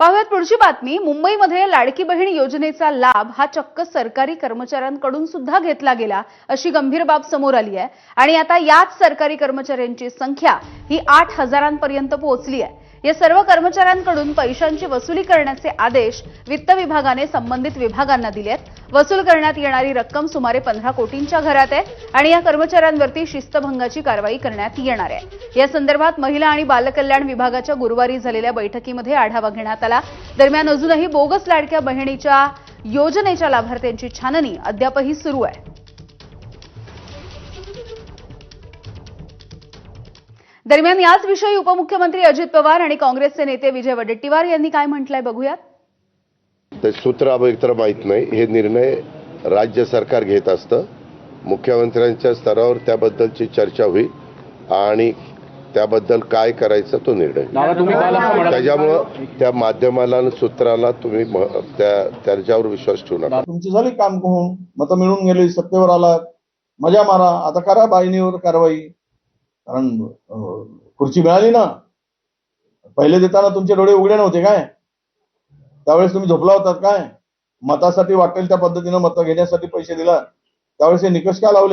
पाहुयात पुढची बातमी. मुंबईमध्ये लाडकी बहीण योजनेचा लाभ हा चक्क सरकारी कर्मचाऱ्यांकडून सुद्धा घेतला गेला अशी गंभीर बाब समोर आली आहे. आणि आता याच सरकारी कर्मचाऱ्यांची संख्या ही आठ हजारांपर्यंत पोहोचली आहे. या सर्व कर्मचाऱ्यांकडून पैशांची वसुली करण्याचे आदेश वित्त विभागाने संबंधित विभागांना दिले आहेत. वसूल करण्यात येणारी रक्कम सुमारे पंधरा कोटींच्या घरात आहे आणि या कर्मचाऱ्यांवरती शिस्तभंगाची कारवाई करण्यात येणार आहे. या संदर्भात महिला आणि बालकल्याण विभागाच्या गुरुवारी झालेल्या बैठकीमध्ये आढावा घेण्यात आला. दरम्यान अजूनही बोगस लाडक्या बहिणीच्या योजनेच्या लाभार्थ्यांची छाननी अद्यापही सुरू आहे. दरम्यान याच विषयी उपमुख्यमंत्री अजित पवार आणि काँग्रेसचे नेते विजय वडेट्टीवार यांनी काय म्हटलंय बघूयात. ते सूत्र एकतर माहीत नाही. हे निर्णय राज्य सरकार घेत असतं. मुख्यमंत्र्यांच्या स्तरावर त्याबद्दलची चर्चा होईल आणि त्याबद्दल काय करायचं तो निर्णय. त्याच्यामुळं त्या माध्यमाला आणि सूत्राला तुम्ही त्याच्यावर विश्वास ठेवू नका. तुमची झाली काम होऊन मतं मिळून गेली सत्तेवर आलात मजा मारा आता करा बाईनीवर कारवाई. कारण खुर्ची मिळाली ना. पहिले देताना तुमचे डोळे उघडे नव्हते काय? त्यावेळेस तुम्ही झोपला होतात काय? मतासाठी वाटेल त्या पद्धतीनं मतं घेण्यासाठी पैसे दिला त्यावेळेस हे निकष का लावले?